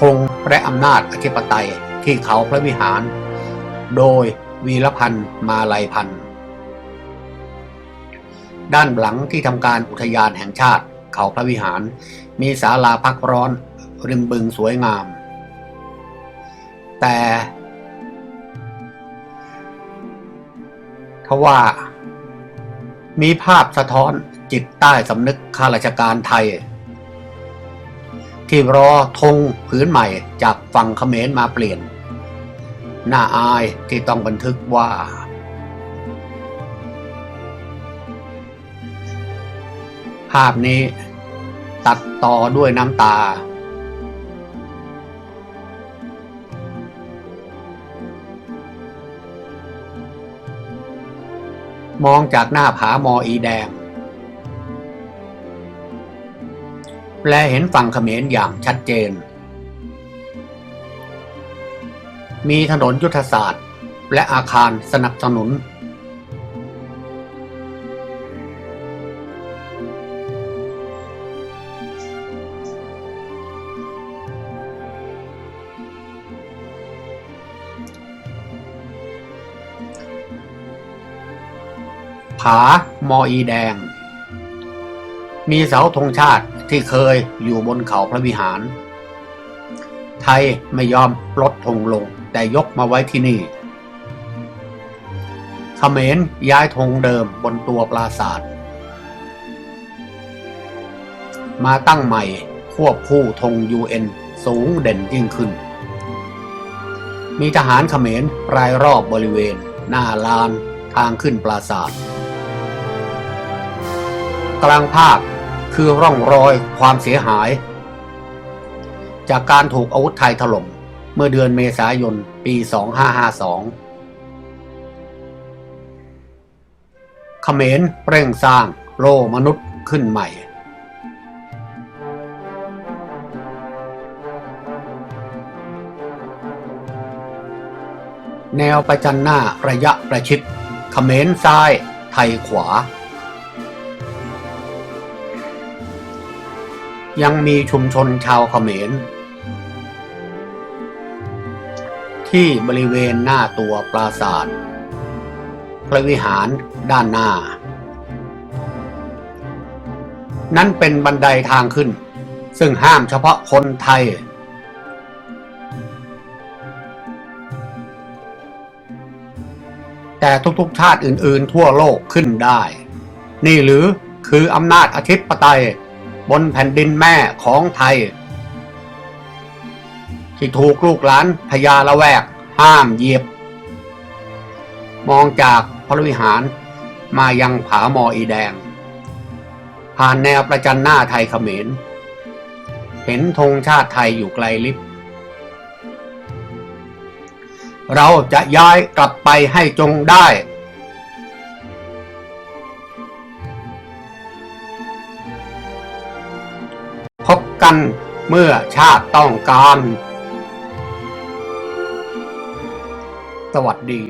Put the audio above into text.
ธงและอำนาจอธิปไตยที่เขาพระวิหาร โดยวีรพันธ์มาลัยพันธ์ด้านหลังที่ทำการอุทยานแห่งชาติ เขาพระวิหาร มีศาลาพักร้อนริมบึงสวยงาม แต่ทว่ามีภาพสะท้อนจิตใต้สำนึกข้าราชการไทย ที่รอธงผืนใหม่จากฝั่งเขมรมาเปลี่ยน น่าอายที่ต้องบันทึกว่า ภาพนี้ตัดต่อด้วยน้ำตา มองจากหน้าผามออีแดง และเห็นฝั่งเขมรอย่างชัดเจน มีถนนยุทธศาสตร์ และอาคารสนับสนุน ผามออีแดง มีเสาธงชาติที่เคยอยู่บนเขาพระวิหาร ไทยไม่ยอมลดธงลงแต่ยกมาไว้ที่นี่เขมรย้ายธงเดิมบนตัวปราสาทมาตั้งใหม่ควบคู่ธง UN สูงเด่นยิ่งขึ้น มีทหารเขมรรายรอบบริเวณ หน้าลานทางขึ้นปราสาทกลางภาพ คือร่องรอยความเสียหาย จากการถูกอาวุธไทยถล่มเมื่อเดือนเมษายนปี 2552 เขมรเร่งสร้างโลมนุษย์ขึ้นใหม่แนวประจันหน้าระยะประชิดเขมรซ้าย ไทยขวา ยังมีชุมชนชาวเขมร ที่บริเวณหน้าตัวปราสาทพระวิหารด้านหน้า นั้นเป็นบันไดทางขึ้น ซึ่งห้ามเฉพาะคนไทย แต่ทุกๆชาติอื่นๆทั่วโลกขึ้นได้ นี่หรือคืออำนาจอธิปไตย บนแผ่นดินแม่ของไทย ที่ถูกลูกหลานพญาละแวกห้ามเหยียบ มองจากพระวิหารมายังผาหมออีแดง ผ่านแนวประจันหน้าไทยเขมร เห็นธงชาติไทยอยู่ไกลลิบเราจะย้ายกลับไปให้จงได้ กันเมื่อชาติต้องการ สวัสดี